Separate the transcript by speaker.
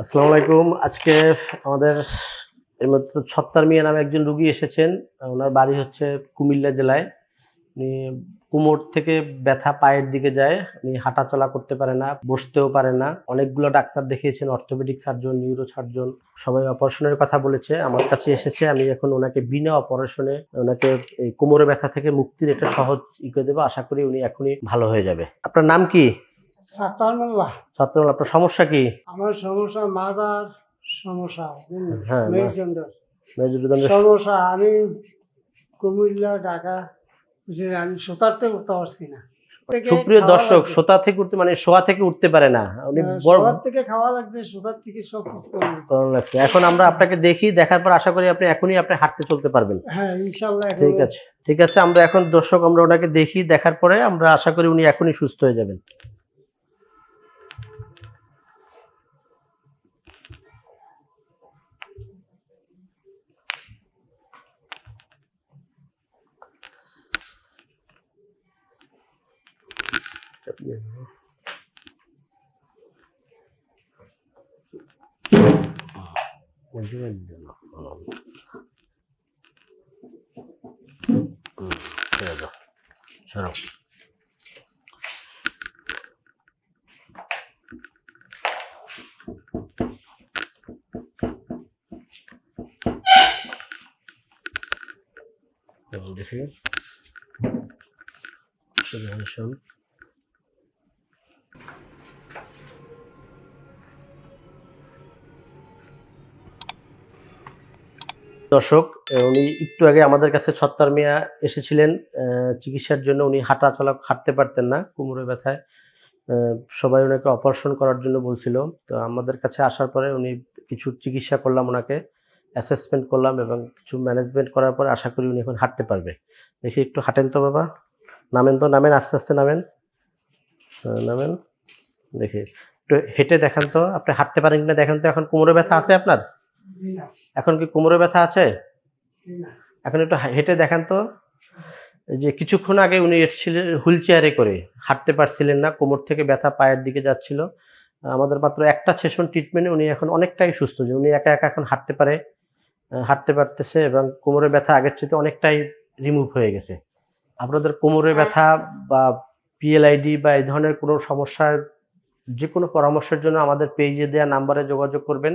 Speaker 1: আসসালামু আলাইকুম। আজকে আমাদের এর মধ্যে ছত্তার মিয়া নামে একজন রুগী এসেছেন। ওনার বাড়ি হচ্ছে কুমিল্লা জেলায়। উনি কোমর থেকে ব্যথা পায়ের দিকে যায়। উনি হাঁটা চলা করতে পারে না, বসতেও পারে না। অনেকগুলো ডাক্তার দেখিয়েছেন, অর্থোপেডিক সার্জন নিউরো সার্জন সবাই অপারেশনের কথা বলেছে। আমার কাছে এসেছে, আমি এখন ওনাকে বিনা অপারেশনে ওনাকে এই কোমরে ব্যথা থেকে মুক্তির একটা সহজ ই করে দেবো। আশা করি উনি এখনই ভালো হয়ে যাবে। আপনার নাম কি?
Speaker 2: সাত্তার
Speaker 1: আপনার সমস্যা কি?
Speaker 2: আমার সমস্যা মাজার সমস্যা
Speaker 1: হ্যাঁ,
Speaker 2: মেরুদণ্ডের
Speaker 1: মেরুদণ্ডের
Speaker 2: সমস্যা আমি কুমিল্লা ঢাকা বুঝলেন, আমি সুতারতে উঠতে পারছি না।
Speaker 1: সুপ্রিয় দর্শক সোতা থেকে উঠতে মানে শোয়া থেকে উঠতে পারে না। উনি
Speaker 2: আহ,
Speaker 1: বড়
Speaker 2: সুতার থেকে খাওয়া লাগছে সুতার থেকে সব কিছু করলাম।
Speaker 1: গরম লাগছে এখন আমরা আপনাকে দেখি দেখার পর আশা করি আপনি এখনই আপনি হাঁটতে চলতে পারবেন।
Speaker 2: হ্যাঁ
Speaker 1: ঠিক আছে। ঠিক আছে আমরা এখন দর্শক আমরা ওনাকে দেখি দেখার পরে আমরা আশা করি উনি এখনই সুস্থ হয়ে যাবেন। 그럼요. 언제 갔는데, 나. 어. 응, 그래도. 저랑. 여기 계세요? 저기 한 시험. দর্শক উনি একটু আগে আমাদের কাছে ছত্তার মিয়া এসেছিলেন চিকিৎসার জন্য। উনি হাঁটা চলা হাঁটতে পারতেন না, কোমরে ব্যথায়। সবাই ওনাকে অপারেশন করার জন্য বলছিল। তো আমাদের কাছে আসার পরে উনি কিছু চিকিৎসা করলাম ওনাকে অ্যাসেসমেন্ট করলাম এবং কিছু ম্যানেজমেন্ট করার পরে আশা করি উনি এখন হাঁটতে পারবে। দেখি একটু হাঁটেন তো বাবা। নামেন তো, নামেন, আস্তে আস্তে নামেন। নামেন। দেখি, একটু হেঁটে দেখান তো। আপনি হাঁটতে পারেন কিনা দেখেন তো, এখন কোমরে ব্যথা আছে আপনার? এখন কি কোমরে ব্যথা আছে? এখন একটু হেঁটে দেখান তো। যে কিছুক্ষণ আগে উনি এসেছিলেন হুইল চেয়ারে করে হাঁটতে পারছিলেন না কোমর থেকে ব্যথা পায়ের দিকে যাচ্ছিল। আমাদের মাত্র একটা সেশন ট্রিটমেন্টে উনি এখন অনেকটাই সুস্থ। যে উনি একা একা এখন হাঁটতে পারে হাঁটতে পারতেছে এবং কোমরে ব্যথা আগের চেয়ে অনেকটাই রিমুভ হয়ে গেছে। আপনাদের কোমরে ব্যথা বা পিএলআইডি বা এই ধরনের কোনো সমস্যার যে কোনো পরামর্শের জন্য আমাদের পেজে দেওয়া নাম্বারে যোগাযোগ করবেন।